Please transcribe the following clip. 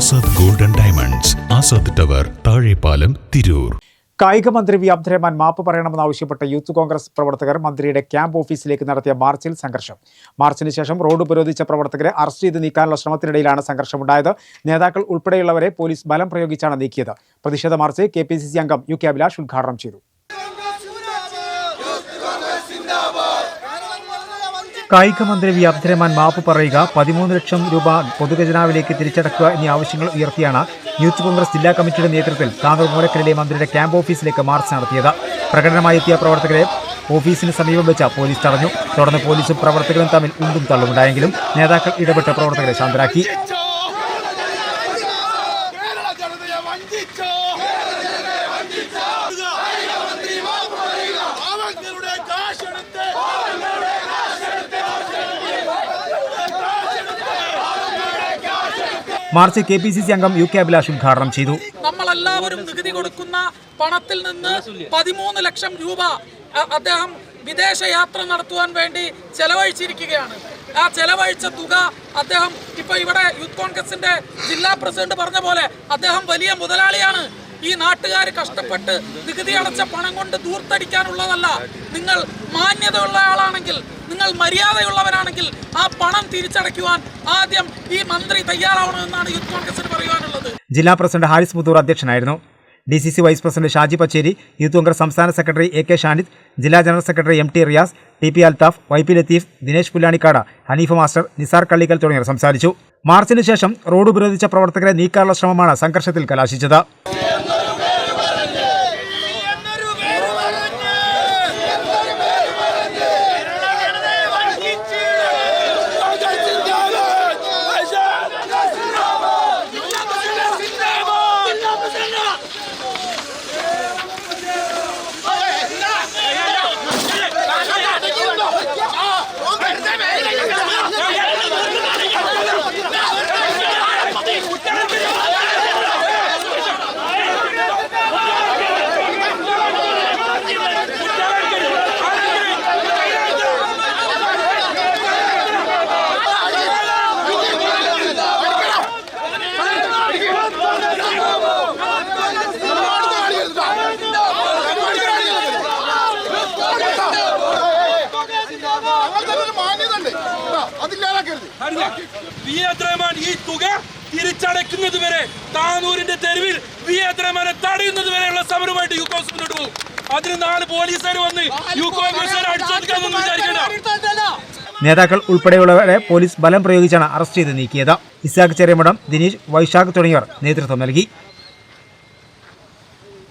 Azad golden diamonds Azad tower Thazhepalam Tirur. കായിക മന്ത്രി V. Abdurahman മാപ്പ് പറയണമെന്നാവശ്യപ്പെട്ട് യൂത്ത് കോൺഗ്രസ് പ്രവർത്തകർ മന്ത്രിയുടെ ക്യാമ്പ് ഓഫീസിലേക്ക് നടത്തിയ മാർച്ചിൽ സംഘർഷം. മാർച്ചിന് ശേഷം റോഡ് ഉപരോധിച്ച പ്രവർത്തകരെ അറസ്റ്റ് ചെയ്ത് നീക്കാനുള്ള ശ്രമത്തിനിടയിലാണ് സംഘർഷമുണ്ടായത്. നേതാക്കൾ ഉൾപ്പെടെയുള്ളവരെ പോലീസ് ബലം പ്രയോഗിച്ചാണ് നീക്കിയത്. പ്രതിഷേധ മാർച്ച് കെ അംഗം യു കെ അഭിലാഷ് ഉദ്ഘാടനം ചെയ്തു. കായിക മന്ത്രി വി അബ്ദുറഹ്മാൻ മാപ്പ് പറയുക പതിമൂന്ന് ലക്ഷം രൂപ പൊതുഖജനാവിലേക്ക് തിരിച്ചടക്കുക എന്നീ ആവശ്യങ്ങൾ ഉയർത്തിയാണ് യൂത്ത് കോൺഗ്രസ് ജില്ലാ കമ്മിറ്റിയുടെ നേതൃത്വത്തിൽ താങ്കൾ മൂലക്കലിലെ മന്ത്രിയുടെ ക്യാമ്പ് ഓഫീസിലേക്ക് മാർച്ച് നടത്തിയത്. പ്രകടനമായി എത്തിയ പ്രവർത്തകരെ ഓഫീസിന് സമീപം വെച്ച പോലീസ് തടഞ്ഞു. തുടർന്ന് പോലീസും പ്രവർത്തകരും തമ്മിൽ ഉന്തും തള്ളുമുണ്ടായെങ്കിലും നേതാക്കൾ ഇടപെട്ട പ്രവർത്തകരെ ശാന്തരാക്കി. March K P C C അംഗം യു കെ അഭിലാഷ് ഉദ്ഘാടനം ചെയ്തു. നമ്മളെല്ലാവരും നികുതി കൊടുക്കുന്ന പണത്തിൽ നിന്ന് പതിമൂന്ന് ലക്ഷം രൂപ അദ്ദേഹം വിദേശ യാത്ര നടത്തുവാൻ വേണ്ടി ചെലവഴിച്ചിരിക്കുകയാണ്. ആ ചെലവഴിച്ച തുക അദ്ദേഹം ഇപ്പൊ ഇവിടെ യൂത്ത് കോൺഗ്രസിന്റെ ജില്ലാ പ്രസിഡന്റ് പറഞ്ഞ പോലെ അദ്ദേഹം വലിയ മുതലാളിയാണ്. ഈ നാട്ടുകാർ കഷ്ടപ്പെട്ട് നികുതി അടച്ച പണം കൊണ്ട് ദൂർത്തടിക്കാനുള്ളതല്ല. നിങ്ങൾ മാന്യതയുള്ള ആളാണെങ്കിൽ നിങ്ങൾ മര്യാദയുള്ളവരാണെങ്കിൽ ആ പണം തിരിച്ചടയ്ക്കുവാൻ ആദ്യം ഈ മന്ത്രി തയ്യാറാവണമെന്നാണ് യൂത്ത് കോൺഗ്രസിന് പറയുവാനുള്ളത്. ജില്ലാ പ്രസിഡന്റ് ഹാരിസ് മുത്തൂർ അധ്യക്ഷനായിരുന്നു. D C C vice president Shaji Pacheri youth Congress സംസ്ഥാന സെക്രട്ടറി എ കെ ഷാനിദ് ജില്ലാ general secretary M T Riyas T P Althaf Y P Latheef Dinesh Pullanikkad Hanif master Nisar Kallikkal തുടങ്ങിയവർ സംസാരിച്ചു. മാർച്ചിന് ശേഷം road ഉപരോധിച്ച പ്രവർത്തകരെ നീക്കാനുള്ള ശ്രമമാണ് സംഘർഷത്തിൽ കലാശിച്ചത്. അതില്ലാതാക്കരുത് വി എത്രമാൻ ഈ തുക തിരിച്ചടയ്ക്കുന്നത് വരെ താനൂരിന്റെ തെരുവിൽ വി എത്രമാനെ തടയുന്നത് വരെയുള്ള സമരമായിട്ട് യു കോൺഗ്രസ് മുന്നോട്ട് പോകും. അതിന് നാല് പോലീസുകാർ വന്ന് യു കോൺഗ്രസ് വിചാരിക്കണ്ട. നേതാക്കൾ ഉൾപ്പെടെയുള്ളവരെ പോലീസ് ബലം പ്രയോഗിച്ചാണ് അറസ്റ്റ് ചെയ്ത് നീക്കിയത്. ഇസാഖ് ചെറിയമഠം ദിനീഷ് വൈശാഖ് തുടങ്ങിയവർ നേതൃത്വം നൽകി.